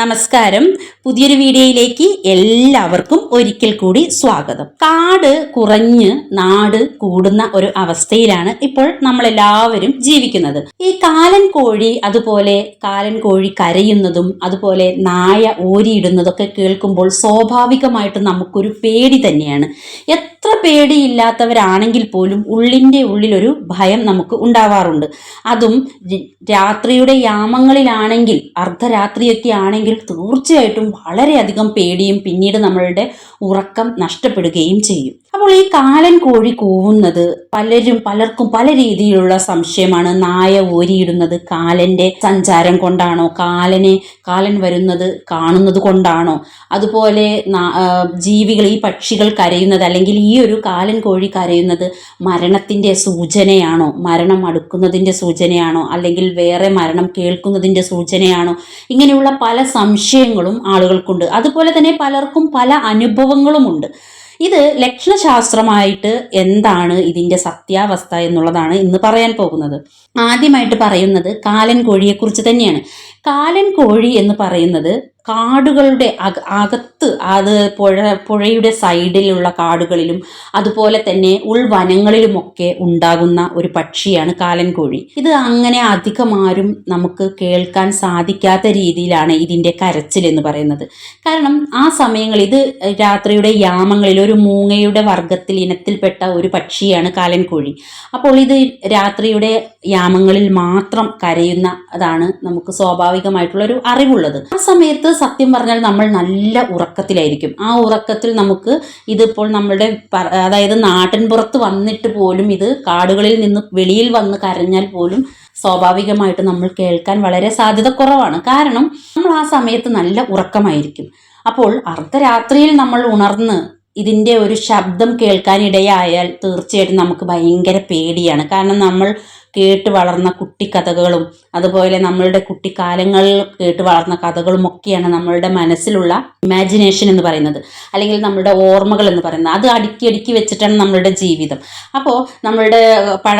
നമസ്കാരം. പുതിയൊരു വീഡിയോയിലേക്ക് എല്ലാവർക്കും ഒരിക്കൽ കൂടി സ്വാഗതം. കാട് കുറഞ്ഞ് നാട് കൂടുന്ന ഒരു അവസ്ഥയിലാണ് ഇപ്പോൾ നമ്മൾ എല്ലാവരും ജീവിക്കുന്നത്. ഈ കാലൻ കോഴി അതുപോലെ കാലൻ കോഴി കരയുന്നതും അതുപോലെ നായ ഓരിയിടുന്നതൊക്കെ കേൾക്കുമ്പോൾ സ്വാഭാവികമായിട്ടും നമുക്കൊരു പേടി തന്നെയാണ്. എത്ര പേടിയില്ലാത്തവരാണെങ്കിൽ പോലും ഉള്ളിന്റെ ഉള്ളിലൊരു ഭയം നമുക്ക് ഉണ്ടാവാറുണ്ട്. അതും രാത്രിയുടെ യാമങ്ങളിലാണെങ്കിൽ അർദ്ധരാത്രിയൊക്കെ ആണെങ്കിൽ തീർച്ചയായിട്ടും വളരെയധികം പേടിയും പിന്നീട് നമ്മളുടെ ഉറക്കം നഷ്ടപ്പെടുകയും ചെയ്യും. അപ്പോൾ ഈ കാലൻ കോഴി കൂവുന്നത് പലരും പലർക്കും പല രീതിയിലുള്ള സംശയമാണ്. നായ ഓരിയിടുന്നത് കാലന്റെ സഞ്ചാരം കൊണ്ടാണോ? കാലനെ കാലൻ വരുന്നത് കാണുന്നത് കൊണ്ടാണോ? അതുപോലെ ജീവികൾ ഈ പക്ഷികൾ കരയുന്നത് അല്ലെങ്കിൽ ഈ ഒരു കാലൻ കോഴി കരയുന്നത് മരണത്തിന്റെ സൂചനയാണോ? മരണം അടുക്കുന്നതിന്റെ സൂചനയാണോ? അല്ലെങ്കിൽ വേറെ മരണം കേൾക്കുന്നതിന്റെ സൂചനയാണോ? ഇങ്ങനെയുള്ള പല സംശയങ്ങളും ആളുകൾക്കുണ്ട്. അതുപോലെ തന്നെ പലർക്കും പല അനുഭവങ്ങളുമുണ്ട്. ഇത് ലക്ഷണശാസ്ത്രമായിട്ട് എന്താണ് ഇതിന്റെ സത്യാവസ്ഥ എന്നുള്ളതാണ് ഇന്ന് പറയാൻ പോകുന്നത്. ആദ്യമായിട്ട് പറയുന്നത് കാലൻ കോഴിയെക്കുറിച്ച് തന്നെയാണ്. കാലൻ കോഴി എന്ന് പറയുന്നത് കാടുകളുടെ അക- അകത്ത് അത് പുഴ പുഴയുടെ സൈഡിലുള്ള കാടുകളിലും അതുപോലെ തന്നെ ഉൾവനങ്ങളിലുമൊക്കെ ഉണ്ടാകുന്ന ഒരു പക്ഷിയാണ് കാലൻ കോഴി ഇത് അങ്ങനെ അധികം ആരും നമുക്ക് കേൾക്കാൻ സാധിക്കാത്ത രീതിയിലാണ് ഇതിന്റെ കരച്ചിൽ എന്ന് പറയുന്നത്. കാരണം ആ സമയങ്ങളിൽ ഇത് രാത്രിയുടെ യാമങ്ങളിൽ ഒരു മൂങ്ങയുടെ വർഗത്തിൽ ഇനത്തിൽപ്പെട്ട ഒരു പക്ഷിയാണ് കാലൻ കോഴി അപ്പോൾ ഇത് രാത്രിയുടെ യാമങ്ങളിൽ മാത്രം കരയുന്ന അതാണ് നമുക്ക് സ്വാഭാവികമായിട്ടുള്ള ഒരു അറിവുള്ളത്. ആ സമയത്ത് സത്യം പറഞ്ഞാൽ നമ്മൾ നല്ല ഉറക്കത്തിലായിരിക്കും. ആ ഉറക്കത്തിൽ നമുക്ക് ഇതിപ്പോൾ നമ്മളുടെ അതായത് നാട്ടിൻ പുറത്ത് വന്നിട്ട് പോലും ഇത് കാടുകളിൽ നിന്ന് വെളിയിൽ വന്ന് കരഞ്ഞാൽ പോലും സ്വാഭാവികമായിട്ട് നമ്മൾ കേൾക്കാൻ വളരെ സാധ്യത കുറവാണ്. കാരണം നമ്മൾ ആ സമയത്ത് നല്ല ഉറക്കമായിരിക്കും. അപ്പോൾ അർദ്ധരാത്രിയിൽ നമ്മൾ ഉണർന്ന് ഇതിന്റെ ഒരു ശബ്ദം കേൾക്കാനിടയായാൽ തീർച്ചയായിട്ടും നമുക്ക് ഭയങ്കര പേടിയാണ്. കാരണം നമ്മൾ കേട്ട് വളർന്ന കുട്ടിക്കഥകളും അതുപോലെ നമ്മളുടെ കുട്ടിക്കാലങ്ങളിൽ കേട്ട് വളർന്ന കഥകളും ഒക്കെയാണ് നമ്മളുടെ മനസ്സിലുള്ള ഇമാജിനേഷൻ എന്ന് പറയുന്നത്. അല്ലെങ്കിൽ നമ്മളുടെ ഓർമ്മകൾ എന്ന് പറയുന്നത്. അത് അടുക്കി അടുക്കി വെച്ചിട്ടാണ് നമ്മളുടെ ജീവിതം. അപ്പോൾ നമ്മളുടെ പഴ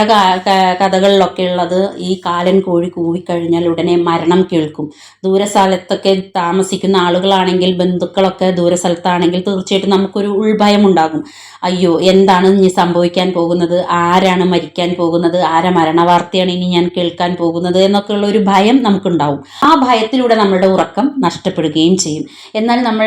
കഥകളിലൊക്കെ ഉള്ളത് ഈ കാലൻ കോഴി കൂവിക്കഴിഞ്ഞാൽ ഉടനെ മരണം കേൾക്കും. ദൂരസ്ഥലത്തൊക്കെ താമസിക്കുന്ന ആളുകളാണെങ്കിൽ ബന്ധുക്കളൊക്കെ ദൂരസ്ഥലത്താണെങ്കിൽ തീർച്ചയായിട്ടും നമുക്കൊരു ഉൾഭയം ഉണ്ടാകും അയ്യോ എന്താണ് ഇനി സംഭവിക്കാൻ പോകുന്നത്? ആരാണ് മരിക്കാൻ പോകുന്നത്? ആരെ മരണവാർത്തയാണ് ഇനി ഞാൻ കേൾക്കാൻ പോകുന്നത് എന്നൊക്കെയുള്ള ഒരു ഭയം നമുക്കുണ്ടാവും. ആ ഭയത്തിലൂടെ നമ്മളുടെ ഉറക്കം നഷ്ടപ്പെടുകയും ചെയ്യും. എന്നാൽ നമ്മൾ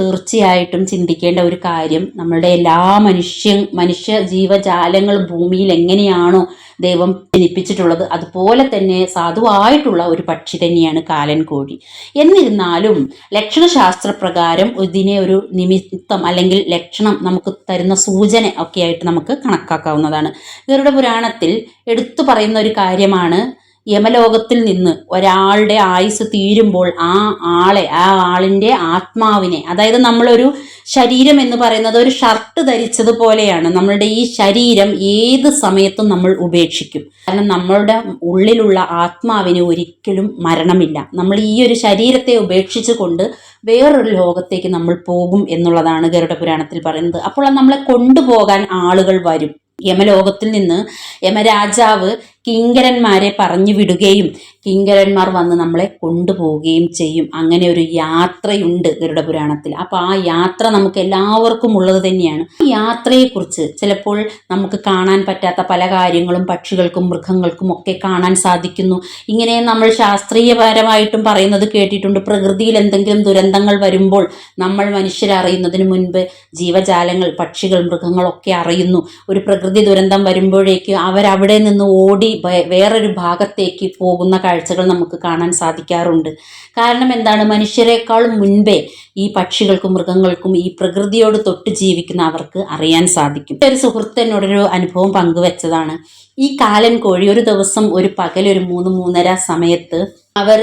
തീർച്ചയായിട്ടും ചിന്തിക്കേണ്ട ഒരു കാര്യം നമ്മളുടെ എല്ലാ മനുഷ്യ മനുഷ്യ ജീവജാലങ്ങളും ഭൂമിയിൽ എങ്ങനെയാണോ ദൈവം ജനിപ്പിച്ചിട്ടുള്ളത് അതുപോലെ തന്നെ സാധുവായിട്ടുള്ള ഒരു പക്ഷി തന്നെയാണ് കാലൻ കോഴി. എന്നിരുന്നാലും ലക്ഷണശാസ്ത്ര പ്രകാരം ഇതിനെ ഒരു നിമിത്തം അല്ലെങ്കിൽ ലക്ഷണം നമുക്ക് തരുന്ന സൂചന ഒക്കെ ആയിട്ട് നമുക്ക് കണക്കാക്കാവുന്നതാണ്. ഇവരുടെ പുരാണത്തിൽ എടുത്തു പറയുന്ന ഒരു കാര്യമാണ് യമലോകത്തിൽ നിന്ന് ഒരാളുടെ ആയുസ് തീരുമ്പോൾ ആ ആളെ ആ ആളിന്റെ ആത്മാവിനെ അതായത് നമ്മളൊരു ശരീരം എന്ന് പറയുന്നത് ഒരു ഷർട്ട് ധരിച്ചതുപോലെയാണ് നമ്മളുടെ ഈ ശരീരം ഏത് സമയത്തും നമ്മൾ ഉപേക്ഷിക്കും. കാരണം നമ്മളുടെ ഉള്ളിലുള്ള ആത്മാവിന് ഒരിക്കലും മരണമില്ല. നമ്മൾ ഈ ഒരു ശരീരത്തെ ഉപേക്ഷിച്ച് കൊണ്ട് വേറൊരു ലോകത്തേക്ക് നമ്മൾ പോകും എന്നുള്ളതാണ് ഗരുഡ പുരാണത്തിൽ പറയുന്നത്. അപ്പോൾ നമ്മളെ കൊണ്ടുപോകാൻ ആളുകൾ വരും. യമലോകത്തിൽ നിന്ന് യമരാജാവ് കിങ്കരന്മാരെ പറഞ്ഞു വിടുകയും കിങ്കരന്മാർ വന്ന് നമ്മളെ കൊണ്ടുപോവുകയും ചെയ്യും. അങ്ങനെ ഒരു യാത്രയുണ്ട് ഗരുഡ പുരാണത്തിൽ. അപ്പോൾ ആ യാത്ര നമുക്ക് എല്ലാവർക്കും ഉള്ളത് തന്നെയാണ്. ഈ യാത്രയെക്കുറിച്ച് ചിലപ്പോൾ നമുക്ക് കാണാൻ പറ്റാത്ത പല കാര്യങ്ങളും പക്ഷികൾക്കും മൃഗങ്ങൾക്കും ഒക്കെ കാണാൻ സാധിക്കുന്നു. ഇങ്ങനെ നമ്മൾ ശാസ്ത്രീയപരമായിട്ടും പറയുന്നത് കേട്ടിട്ടുണ്ട്. പ്രകൃതിയിൽ എന്തെങ്കിലും ദുരന്തങ്ങൾ വരുമ്പോൾ നമ്മൾ മനുഷ്യരറിയുന്നതിന് മുൻപ് ജീവജാലങ്ങൾ പക്ഷികൾ മൃഗങ്ങളൊക്കെ അറിയുന്നു. ഒരു പ്രകൃതി ദുരന്തം വരുമ്പോഴേക്ക് അവരവിടെ നിന്ന് ഓടി വേറൊരു ഭാഗത്തേക്ക് പോകുന്ന കാഴ്ചകൾ നമുക്ക് കാണാൻ സാധിക്കാറുണ്ട്. കാരണം എന്താണ്? മനുഷ്യരെക്കാളും മുൻപേ ഈ പക്ഷികൾക്കും മൃഗങ്ങൾക്കും ഈ പ്രകൃതിയോട് തൊട്ട് ജീവിക്കുന്ന അവർക്ക് അറിയാൻ സാധിക്കും. ഒരു സുഹൃത്ത് എന്നോടൊരു അനുഭവം പങ്കുവച്ചതാണ്. ഈ കാലൻ കോഴി ഒരു ദിവസം ഒരു പകൽ ഒരു മൂന്ന് മൂന്നര സമയത്ത് അവർ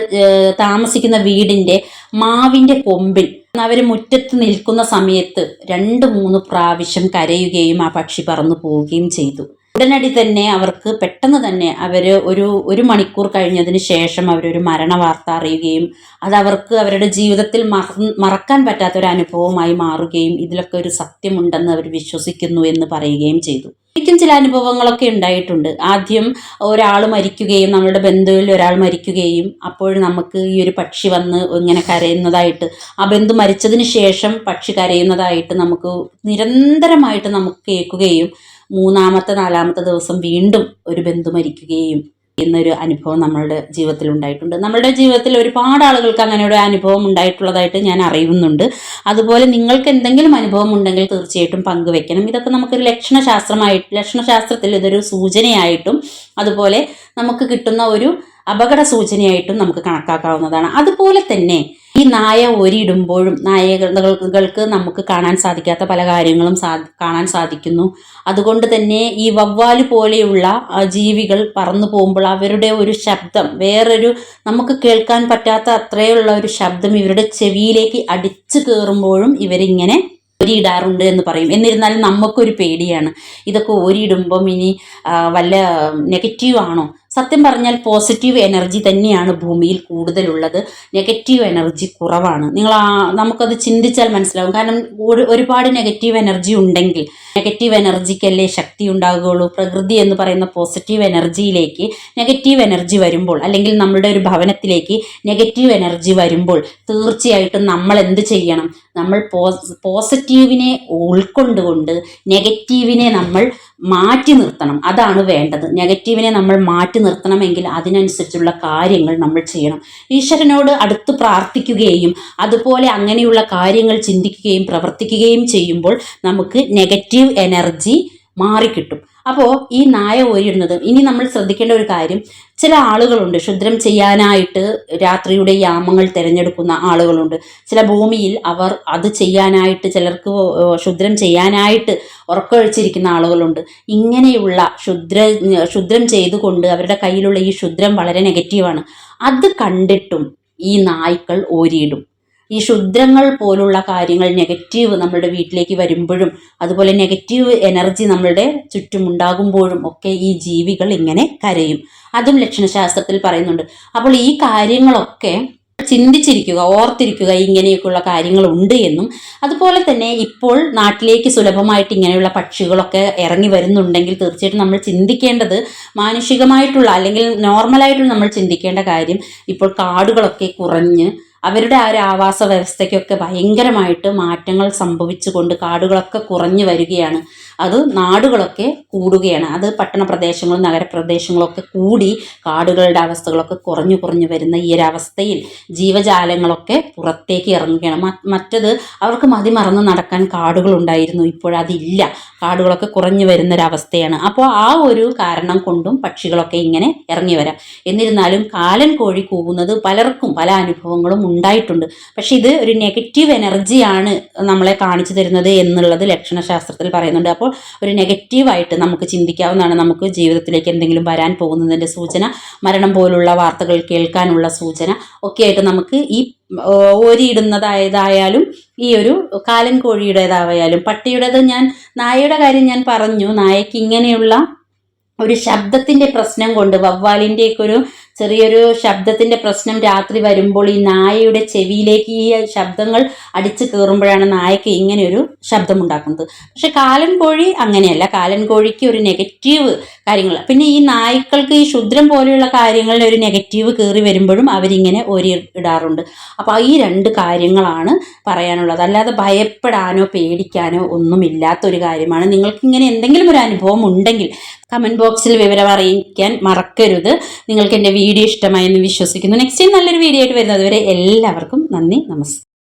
താമസിക്കുന്ന വീടിന്റെ മാവിന്റെ കൊമ്പിൽ അവർ മുറ്റത്ത് നിൽക്കുന്ന സമയത്ത് രണ്ട് മൂന്ന് പ്രാവശ്യം കരയുകയും ആ പക്ഷി പറന്നു പോവുകയും ചെയ്തു. ഉടനടി തന്നെ അവർക്ക് പെട്ടെന്ന് തന്നെ അവർ ഒരു ഒരു മണിക്കൂർ കഴിഞ്ഞതിന് ശേഷം അവരൊരു മരണ വാർത്ത അറിയുകയും അത് അവർക്ക് അവരുടെ ജീവിതത്തിൽ മറ മറക്കാൻ പറ്റാത്ത ഒരു അനുഭവമായി മാറുകയും ഇതിലൊക്കെ ഒരു സത്യമുണ്ടെന്ന് അവർ വിശ്വസിക്കുന്നു എന്ന് പറയുകയും ചെയ്തു. എനിക്കും ചില അനുഭവങ്ങളൊക്കെ ഉണ്ടായിട്ടുണ്ട്. ആദ്യം ഒരാൾ മരിക്കുകയും നമ്മുടെ ബന്ധുവിൽ ഒരാൾ മരിക്കുകയും അപ്പോൾ നമുക്ക് ഈ ഒരു പക്ഷി വന്ന് ഇങ്ങനെ കരയുന്നതായിട്ട് ആ ബന്ധു മരിച്ചതിന് ശേഷം പക്ഷി കരയുന്നതായിട്ട് നമുക്ക് നിരന്തരമായിട്ട് നമുക്ക് കേൾക്കുകയും മൂന്നാമത്തെ നാലാമത്തെ ദിവസം വീണ്ടും ഒരു ബന്ധു മരിക്കുകയും എന്നൊരു അനുഭവം നമ്മളുടെ ജീവിതത്തിൽ ഉണ്ടായിട്ടുണ്ട്. നമ്മളുടെ ജീവിതത്തിൽ ഒരുപാട് ആളുകൾക്ക് അങ്ങനെ ഒരു അനുഭവം ഉണ്ടായിട്ടുള്ളതായിട്ട് ഞാൻ അറിയുന്നുണ്ട്. അതുപോലെ നിങ്ങൾക്ക് എന്തെങ്കിലും അനുഭവം ഉണ്ടെങ്കിൽ തീർച്ചയായിട്ടും പങ്കുവെക്കണം. ഇതൊക്കെ നമുക്കൊരു ലക്ഷണശാസ്ത്രമായിട്ട് ലക്ഷണശാസ്ത്രത്തിൽ ഇതൊരു സൂചനയായിട്ടും അതുപോലെ നമുക്ക് കിട്ടുന്ന ഒരു അപകട സൂചനയായിട്ടും നമുക്ക് കണക്കാക്കാവുന്നതാണ്. അതുപോലെ തന്നെ ഈ നായ ഒരിടുമ്പോഴും നായകൾക്ക് നമുക്ക് കാണാൻ സാധിക്കാത്ത പല കാര്യങ്ങളും കാണാൻ സാധിക്കുന്നു. അതുകൊണ്ട് തന്നെ ഈ വവ്വാൽ പോലെയുള്ള ജീവികൾ പറന്നു പോകുമ്പോൾ അവരുടെ ഒരു ശബ്ദം വേറൊരു നമുക്ക് കേൾക്കാൻ പറ്റാത്ത അത്രയുള്ള ഒരു ശബ്ദം ഇവരുടെ ചെവിയിലേക്ക് അടിച്ചു കയറുമ്പോഴും ഇവരിങ്ങനെ ഒരിടാറുണ്ട് എന്ന് പറയും. എന്നിരുന്നാലും നമുക്കൊരു പേടിയാണ്. ഇതൊക്കെ ഒരിടുമ്പം ഇനി വല്ല നെഗറ്റീവ് ആണോ സത്യം പറഞ്ഞാൽ പോസിറ്റീവ് എനർജി തന്നെയാണ് ഭൂമിയിൽ കൂടുതലുള്ളത്. നെഗറ്റീവ് എനർജി കുറവാണ്. നിങ്ങൾ നമുക്കത് ചിന്തിച്ചാൽ മനസ്സിലാവും. കാരണം ഒരുപാട് നെഗറ്റീവ് എനർജി ഉണ്ടെങ്കിൽ നെഗറ്റീവ് എനർജിക്കല്ലേ ശക്തി ഉണ്ടാകുകയുള്ളൂ പ്രകൃതി എന്ന് പറയുന്ന പോസിറ്റീവ് എനർജിയിലേക്ക് നെഗറ്റീവ് എനർജി വരുമ്പോൾ അല്ലെങ്കിൽ നമ്മളുടെ ഒരു ഭവനത്തിലേക്ക് നെഗറ്റീവ് എനർജി വരുമ്പോൾ തീർച്ചയായിട്ടും നമ്മൾ എന്ത് ചെയ്യണം? നമ്മൾ പോസിറ്റീവിനെ ഉൾക്കൊണ്ടുകൊണ്ട് നെഗറ്റീവിനെ നമ്മൾ മാറ്റി നിർത്തണം. അതാണ് വേണ്ടത്. നെഗറ്റീവിനെ നമ്മൾ മാറ്റി നിർത്തണമെങ്കിൽ അതിനനുസരിച്ചുള്ള കാര്യങ്ങൾ നമ്മൾ ചെയ്യണം. ഈശ്വരനോട് അടുത്ത് പ്രാർത്ഥിക്കുകയും അതുപോലെ അങ്ങനെയുള്ള കാര്യങ്ങൾ ചിന്തിക്കുകയും പ്രവർത്തിക്കുകയും ചെയ്യുമ്പോൾ നമുക്ക് നെഗറ്റീവ് എനർജി മാറിക്കിട്ടും. അപ്പോൾ ഈ നായ ഓരിടുന്നത് ഇനി നമ്മൾ ശ്രദ്ധിക്കേണ്ട ഒരു കാര്യം ചില ആളുകളുണ്ട് ക്ഷുദ്രം ചെയ്യാനായിട്ട് രാത്രിയുടെ യാമങ്ങൾ തിരഞ്ഞെടുക്കുന്ന ആളുകളുണ്ട്. ചില ഭൂമിയിൽ അവർ അത് ചെയ്യാനായിട്ട് ചിലർക്ക് ക്ഷുദ്രം ചെയ്യാനായിട്ട് ഉറക്കൊഴിച്ചിരിക്കുന്ന ആളുകളുണ്ട്. ഇങ്ങനെയുള്ള ക്ഷുദ്ര ക്ഷുദ്രം ചെയ്തുകൊണ്ട് അവരുടെ കയ്യിലുള്ള ഈ ക്ഷുദ്രം വളരെ നെഗറ്റീവാണ് അത് കണ്ടിട്ടും ഈ നായ്ക്കൾ ഓരിയിടും ഈ ശുദ്രങ്ങൾ പോലുള്ള കാര്യങ്ങൾ നെഗറ്റീവ് നമ്മളുടെ വീട്ടിലേക്ക് വരുമ്പോഴും അതുപോലെ നെഗറ്റീവ് എനർജി നമ്മളുടെ ചുറ്റുമുണ്ടാകുമ്പോഴും ഒക്കെ ഈ ജീവികൾ ഇങ്ങനെ കരയും. അതും ലക്ഷണശാസ്ത്രത്തിൽ പറയുന്നുണ്ട്. അപ്പോൾ ഈ കാര്യങ്ങളൊക്കെ ചിന്തിച്ചിരിക്കുക ഓർത്തിരിക്കുക ഇങ്ങനെയൊക്കെയുള്ള കാര്യങ്ങളുണ്ട് എന്നും. അതുപോലെ തന്നെ ഇപ്പോൾ നാട്ടിലേക്ക് സുലഭമായിട്ട് ഇങ്ങനെയുള്ള പക്ഷികളൊക്കെ ഇറങ്ങി വരുന്നുണ്ടെങ്കിൽ തീർച്ചയായിട്ടും നമ്മൾ ചിന്തിക്കേണ്ടത് മാനുഷികമായിട്ടുള്ള അല്ലെങ്കിൽ നോർമലായിട്ടുള്ള നമ്മൾ ചിന്തിക്കേണ്ട കാര്യം ഇപ്പോൾ കാടുകളൊക്കെ കുറഞ്ഞ് അവരുടെ ആ ഒരു ആവാസ വ്യവസ്ഥയ്ക്കൊക്കെ ഭയങ്കരമായിട്ട് മാറ്റങ്ങൾ സംഭവിച്ചുകൊണ്ട് കാടുകളൊക്കെ കുറഞ്ഞു വരികയാണ്. അത് നാടുകളൊക്കെ കൂടുകയാണ്. അത് പട്ടണ പ്രദേശങ്ങളും നഗരപ്രദേശങ്ങളൊക്കെ കൂടി കാടുകളുടെ അവസ്ഥകളൊക്കെ കുറഞ്ഞു കുറഞ്ഞു വരുന്ന ഈ ഒരവസ്ഥയിൽ ജീവജാലങ്ങളൊക്കെ പുറത്തേക്ക് ഇറങ്ങുകയാണ്. മറ്റത് അവർക്ക് മതിമറന്ന് നടക്കാൻ കാടുകളുണ്ടായിരുന്നു. ഇപ്പോഴതില്ല കാടുകളൊക്കെ കുറഞ്ഞു വരുന്ന വരുന്നൊരവസ്ഥയാണ്. അപ്പോൾ ആ ഒരു കാരണം കൊണ്ടും പക്ഷികളൊക്കെ ഇങ്ങനെ ഇറങ്ങി വരാം. എന്നിരുന്നാലും കാലൻ കോഴി കൂവുന്നത് പലർക്കും പല അനുഭവങ്ങളും ഉണ്ടായിട്ടുണ്ട്. പക്ഷെ ഇത് ഒരു നെഗറ്റീവ് എനർജിയാണ് നമ്മളെ കാണിച്ചു തരുന്നത് എന്നുള്ളത് ലക്ഷണശാസ്ത്രത്തിൽ പറയുന്നുണ്ട്. അപ്പോൾ ഒരു നെഗറ്റീവായിട്ട് നമുക്ക് ചിന്തിക്കാവുന്നതാണ്. നമുക്ക് ജീവിതത്തിലേക്ക് എന്തെങ്കിലും വരാൻ പോകുന്നതിന്റെ സൂചന മരണം പോലുള്ള വാർത്തകൾ കേൾക്കാനുള്ള സൂചന ഒക്കെ ആയിട്ട് നമുക്ക് ഈ ഓരിയിടുന്നതായതായാലും ഈ ഒരു കാലൻ കോഴിയുടേതായാലും പട്ടിയുടേത് ഞാൻ നായയുടെ കാര്യം ഞാൻ പറഞ്ഞു. നായക്ക് ഇങ്ങനെയുള്ള ഒരു ശബ്ദത്തിന്റെ പ്രശ്നം കൊണ്ട് വവ്വാലിന്റെയൊക്കെ ഒരു ചെറിയൊരു ശബ്ദത്തിന്റെ പ്രശ്നം രാത്രി വരുമ്പോൾ ഈ നായയുടെ ചെവിയിലേക്ക് ഈ ശബ്ദങ്ങൾ അടിച്ചു കയറുമ്പോഴാണ് നായക്ക് ഇങ്ങനെ ഒരു ശബ്ദം ഉണ്ടാക്കുന്നത് പക്ഷെ കാലൻ കോഴി അങ്ങനെയല്ല. കാലൻ കോഴിക്ക് ഒരു നെഗറ്റീവ് കാര്യങ്ങൾ. പിന്നെ ഈ നായ്ക്കൾക്ക് ഈ ശുദ്രം പോലെയുള്ള കാര്യങ്ങളിൽ ഒരു നെഗറ്റീവ് കയറി വരുമ്പോഴും അവരിങ്ങനെ ഒരു ഇടാറുണ്ട്. അപ്പോൾ ഈ രണ്ട് കാര്യങ്ങളാണ് പറയാനുള്ളത്. അല്ലാതെ ഭയപ്പെടാനോ പേടിക്കാനോ ഒന്നുമില്ലാത്തൊരു കാര്യമാണ്. നിങ്ങൾക്ക് ഇങ്ങനെ എന്തെങ്കിലും ഒരു അനുഭവം ഉണ്ടെങ്കിൽ കമന്റ് ബോക്സിൽ വിവരം അറിയിക്കാൻ മറക്കരുത്. നിങ്ങൾക്ക് എന്റെ വീഡിയോ ഇഷ്ടമായെന്ന് വിശ്വസിക്കുന്നു. നെക്സ്റ്റ് ടൈം നല്ലൊരു വീഡിയോ ആയിട്ട് വരുന്നത് വരെ എല്ലാവർക്കും നന്ദി നമസ്കാരം.